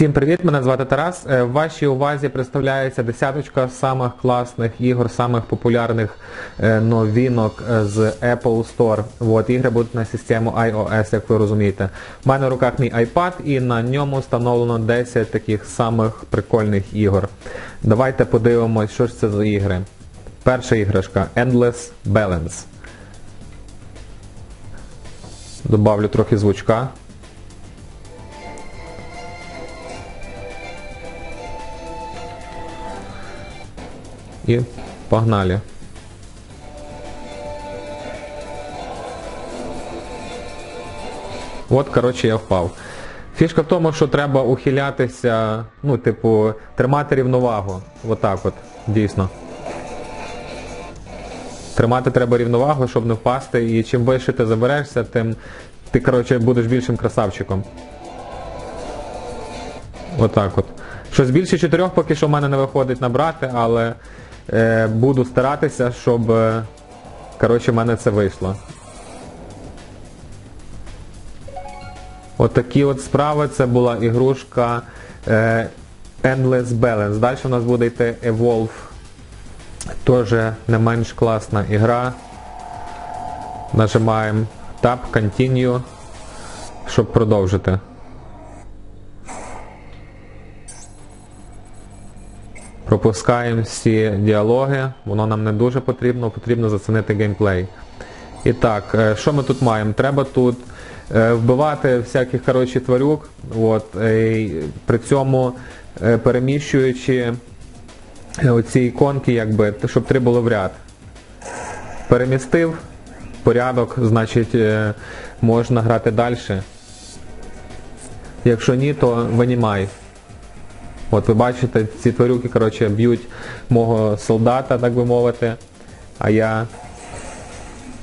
Всім привіт, мене звати Тарас. Е, В вашій увазі представляється десяточка самих класних ігор, самих популярних е, новинок е, з Apple Store. От, ігри будуть на систему iOS, як ви розумієте. У мене в руках мій iPad і на ньому встановлено 10 таких самих прикольних ігор. Давайте подивимось, що ж це за ігри. Перша іграшка Endless Balance. Добавлю трохи звучка. І погнали. От, коротше, я впав. Фішка в тому, що треба ухилятися, ну, типу, тримати рівновагу. Отак от, дійсно. Тримати треба рівновагу, щоб не впасти, і чим вище ти заберешся, тим ти, коротше, будеш більшим красавчиком. Отак от. Щось більше чотирьох поки що в мене не виходить набрати, але е, буду старатися, щоб е, коротше, в мене це вийшло. От от справи, це була ігрушка е, Endless Balance. Далі у нас буде йти Evolve. Теж не менш класна ігра. Нажимаємо Tab, Continue, щоб продовжити. Пропускаємо всі діалоги, воно нам не дуже потрібно, потрібно зацінити геймплей. І так, е, що ми тут маємо? Треба тут е, вбивати всяких коротше, тварюк, от, і при цьому е, переміщуючи оці іконки, якби, щоб три було в ряд. Перемістив порядок, значить можна грати далі. Якщо ні, то винімай. От ви бачите, ці тварюки коротше, б'ють мого солдата, так би мовити, а я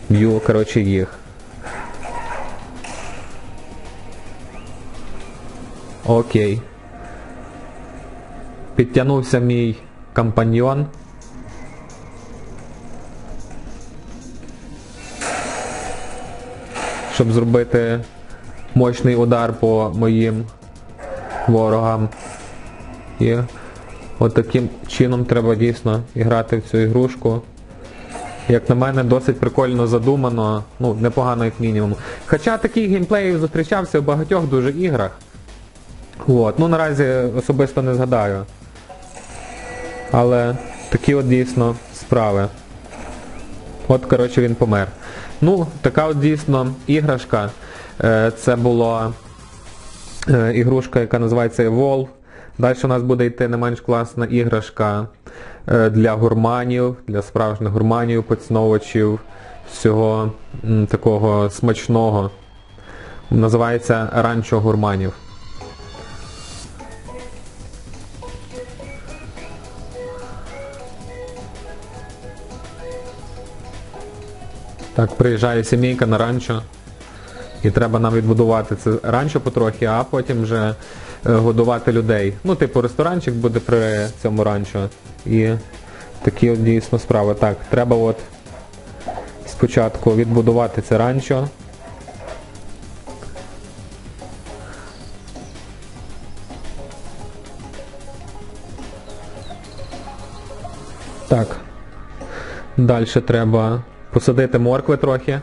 б'ю коротше, їх. Окей. Підтягнувся мій компаньйон. Щоб зробити мощний удар по моїм ворогам. І от таким чином треба дійсно грати в цю ігрушку. Як на мене, досить прикольно задумано, ну, непогано як мінімум. Хоча такий геймплей зустрічався в багатьох дуже іграх. От. Ну наразі особисто не згадаю. Але такі от дійсно справи. От, коротше, він помер. Ну, така от дійсно іграшка. Е, це була е, ігрушка, яка називається Evolve. Далі у нас буде йти не менш класна іграшка для гурманів, для справжніх гурманів, поціновувачів всього такого смачного. Називається ранчо гурманів. Так, приїжджає сімейка на ранчо. І треба нам відбудувати це ранчо потрохи, а потім вже годувати людей. Ну, типу, ресторанчик буде при цьому ранчо. І такі от дійсно справи. Так, треба от спочатку відбудувати це ранчо. Так. Далі треба посадити моркви трохи.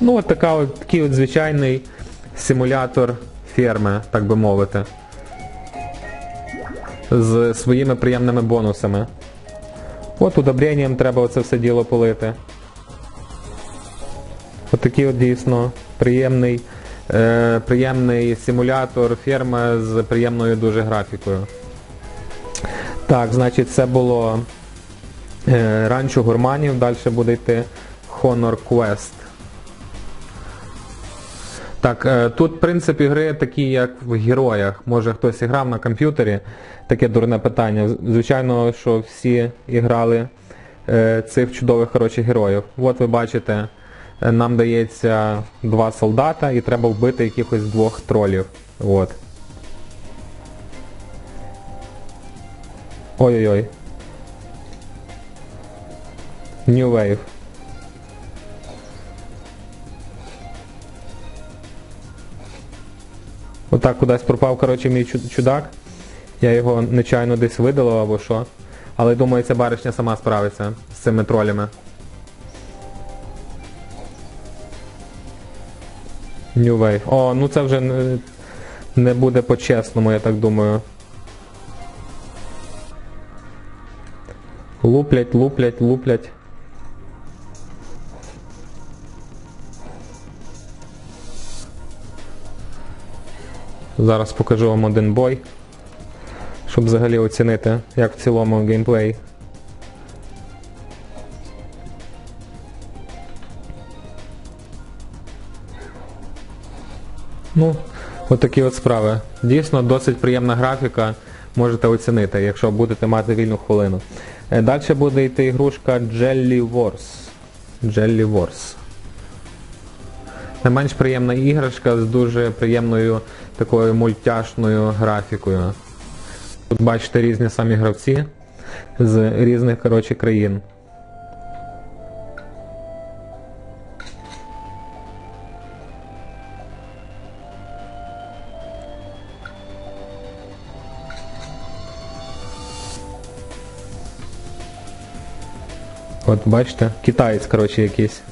Ну от така от, такий от звичайний симулятор ферми, так би мовити. З своїми приємними бонусами. От удобренням треба оце все діло полити. От такий от дійсно приємний е, приємний симулятор ферми з приємною дуже графікою. Так, значить це було е, ранчо гурманів, далі буде йти Honor Quest. Так, е, тут принцип ігри такий, як в героях. Може хтось і грав на комп'ютері, таке дурне питання. Звичайно, що всі іграли е, цих чудових хороших героїв. От ви бачите, е, нам дається два солдата і треба вбити якихось двох тролів. От. Ой-ой-ой. New Wave. Отак кудись пропав, коротше, мій чудак. Я його нечайно десь видалив або що. Але думаю, ця баришня сама справиться з цими тролями. New Wave. О, ну це вже не, буде по-чесному, я так думаю. Луплять, луплять, луплять. Зараз покажу вам один бой, щоб взагалі оцінити, як в цілому геймплей. Ну, от такі от справи. Дійсно, досить приємна графіка, можете оцінити, якщо будете мати вільну хвилину. Далі буде йти ігрушка Jelly Wars. Jelly Wars. Не менш приємна іграшка з дуже приємною такою мультяшною графікою. Тут бачите різні самі гравці з різних коротше, країн. От бачите, китаєць, коротше, якийсь.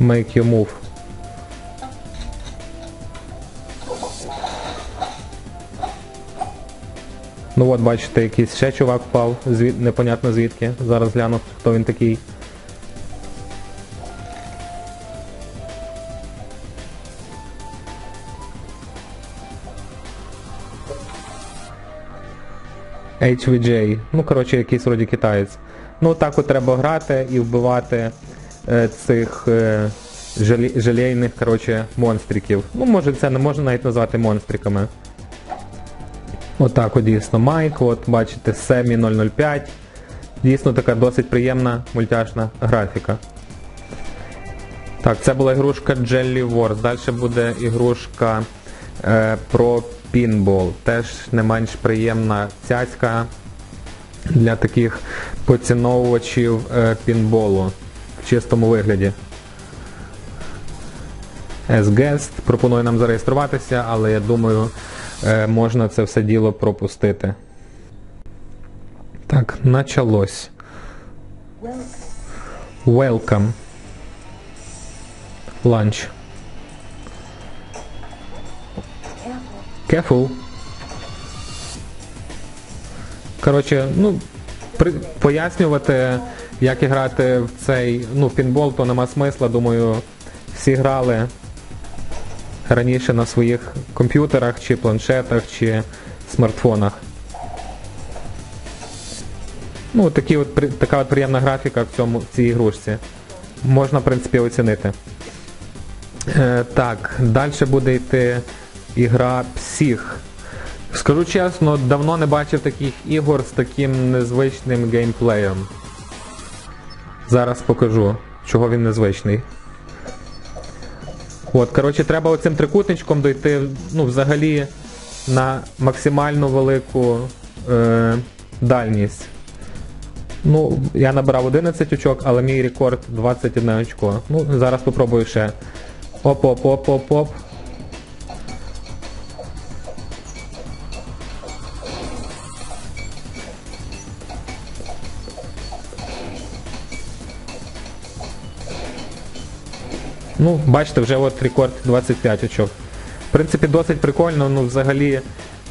Make your move. Ну от бачите, якийсь ще чувак впав, звід... непонятно звідки. Зараз гляну, хто він такий. HVJ. Ну, коротше, якийсь вроді китаєць. Ну так от треба грати і вбивати цих е, жалі, коротше, монстриків. Ну, може це не можна навіть назвати монстриками. Отак от дійсно Майк, от бачите, Семі 005. Дійсно така досить приємна мультяшна графіка. Так, це була ігрушка Jelly Wars. Далі буде ігрушка е, про пінбол. Теж не менш приємна цяцька для таких поціновувачів е, пінболу чистому вигляді. S-Guest пропонує нам зареєструватися, але я думаю, е, можна це все діло пропустити. Так, началось. Welcome. Lunch. Careful. Коротше, ну, при, пояснювати, як грати в цей ну, пінбол, то нема смисла. Думаю, всі грали раніше на своїх комп'ютерах, чи планшетах, чи смартфонах. Ну, такі от, така от приємна графіка в, цьому, в цій ігрушці. Можна, в принципі, оцінити. Е, так, далі буде йти ігра Псих. Скажу чесно, давно не бачив таких ігор з таким незвичним геймплеєм. Зараз покажу, чого він незвичний. От, коротше, треба оцим трикутничком дойти, ну, взагалі, на максимально велику е, дальність. Ну, я набрав 11 очок, але мій рекорд 21 очко. Ну, зараз попробую ще. Оп-оп-оп-оп-оп. Ну, бачите, вже от рекорд 25 очок. В принципі, досить прикольно, ну взагалі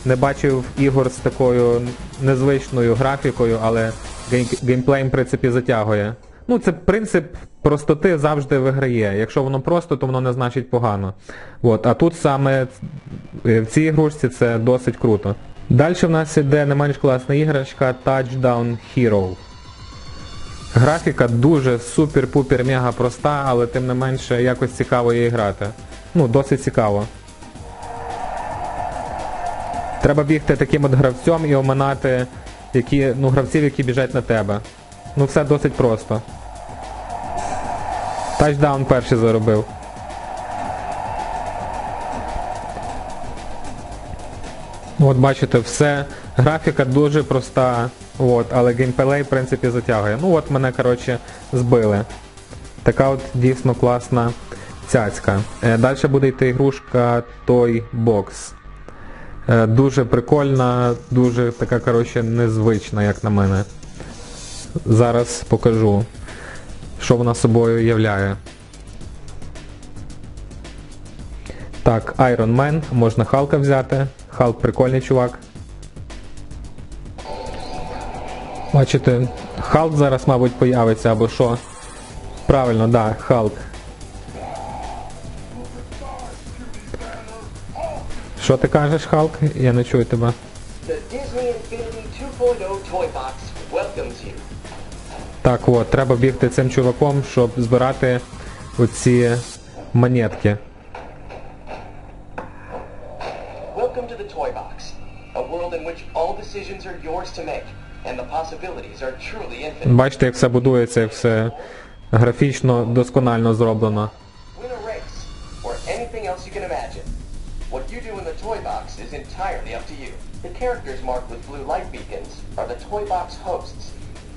не бачив ігор з такою незвичною графікою, але гейм- геймплей, в принципі, затягує. Ну, це принцип простоти завжди виграє. Якщо воно просто, то воно не значить погано. От, а тут саме е, в цій ігрушці це досить круто. Далі в нас іде не менш класна іграшка Touchdown Hero. Графіка дуже супер-пупер мега проста, але тим не менше якось цікаво її грати. Ну, досить цікаво. Треба бігти таким от гравцем і оминати які, ну, гравців, які біжать на тебе. Ну все досить просто. Тачдаун перший заробив. От бачите, все. Графіка дуже проста. От, але геймплей, в принципі, затягує. Ну от мене, коротше, збили. Така от дійсно класна цяцька. Е, Далі буде йти ігрушка Toy Box. Е, Дуже прикольна, дуже така, коротше, незвична, як на мене. Зараз покажу, що вона собою являє. Так, Iron Man, можна Халка взяти. Халк прикольний чувак. Бачите, Халк зараз, мабуть, появиться або що. Правильно, да, Халк. Що ти кажеш, Халк? Я не чую тебе. The Disney Infinity 2.0 Toy Box welcomes you. Так от, треба бігти цим чуваком, щоб збирати оці монетки. Welcome to the Toy Box, a world in which all decisions are yours to make, Бачите, як все будується, як все графічно досконально зроблено. What you do in the Toy Box is entirely up to you. The characters marked with blue light beacons are the Toy Box hosts,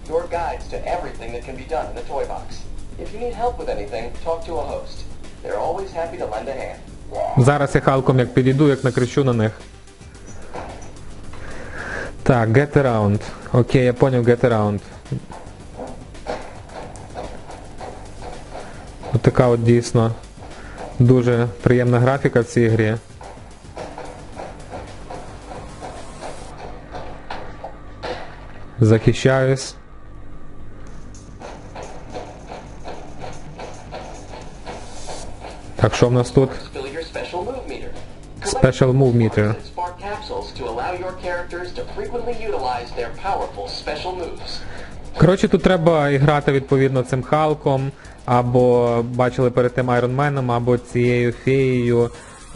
your guides to everything that can be done in the Toy Box. If you need help with anything, talk to a host. They're always happy to lend a hand. Зараз я Халком як підійду, як накричу на них. Так, get around. Окей, я поняв get around. Ось така от дійсно дуже приємна графіка в цій грі. Захищаюсь. Так, що в нас тут? Special move meter. Allow your characters to frequently utilize their powerful special moves. Коротше, тут треба грати відповідно цим Халком, або бачили перед тим Айронменом, або цією феєю.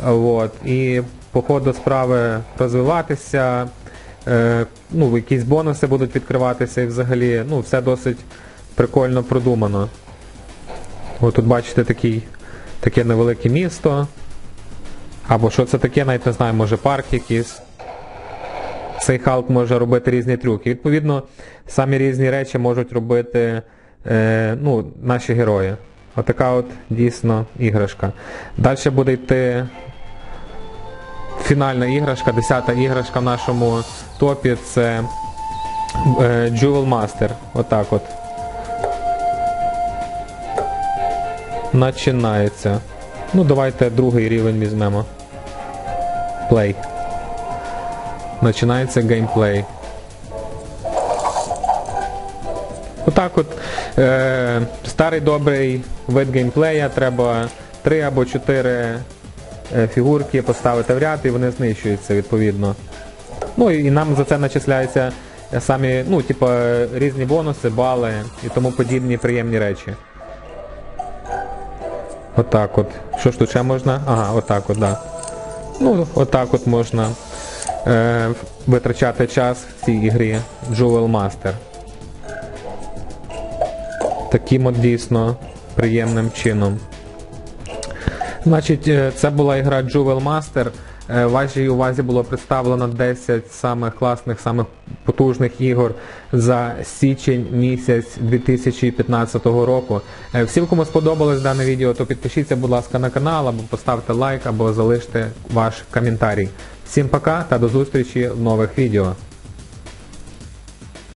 От. І по ходу справи розвиватися, е, ну, якісь бонуси будуть відкриватися і взагалі, ну, все досить прикольно продумано. От тут бачите такий, таке невелике місто. Або що це таке, навіть не знаю, може парк якийсь цей Халк може робити різні трюки. Відповідно, самі різні речі можуть робити е, ну, наші герої. Отака от дійсно іграшка. Далі буде йти фінальна іграшка, десята іграшка в нашому топі це е, Jewel Master. Отак от. Починається. Ну, давайте другий рівень візьмемо. Play. Починається геймплей. Отак от. Е, старий добрий вид геймплея, треба 3 або 4 е, фігурки поставити в ряд і вони знищуються відповідно. Ну і, нам за це начисляються самі, ну, типу, різні бонуси, бали і тому подібні приємні речі. Отак от. Що ж тут ще можна? Ага, отак от, да. Ну, отак от можна е, витрачати час в цій ігрі Jewel Master. Таким от дійсно приємним чином. Значить, е, це була ігра Jewel Master. Е, Вашій увазі було представлено 10 самих класних, самих потужних ігор за січень місяць 2015 року. Е, Всім, кому сподобалось дане відео, то підпишіться, будь ласка, на канал, або поставте лайк, або залиште ваш коментарій. Всім пока та до зустрічі в нових відео.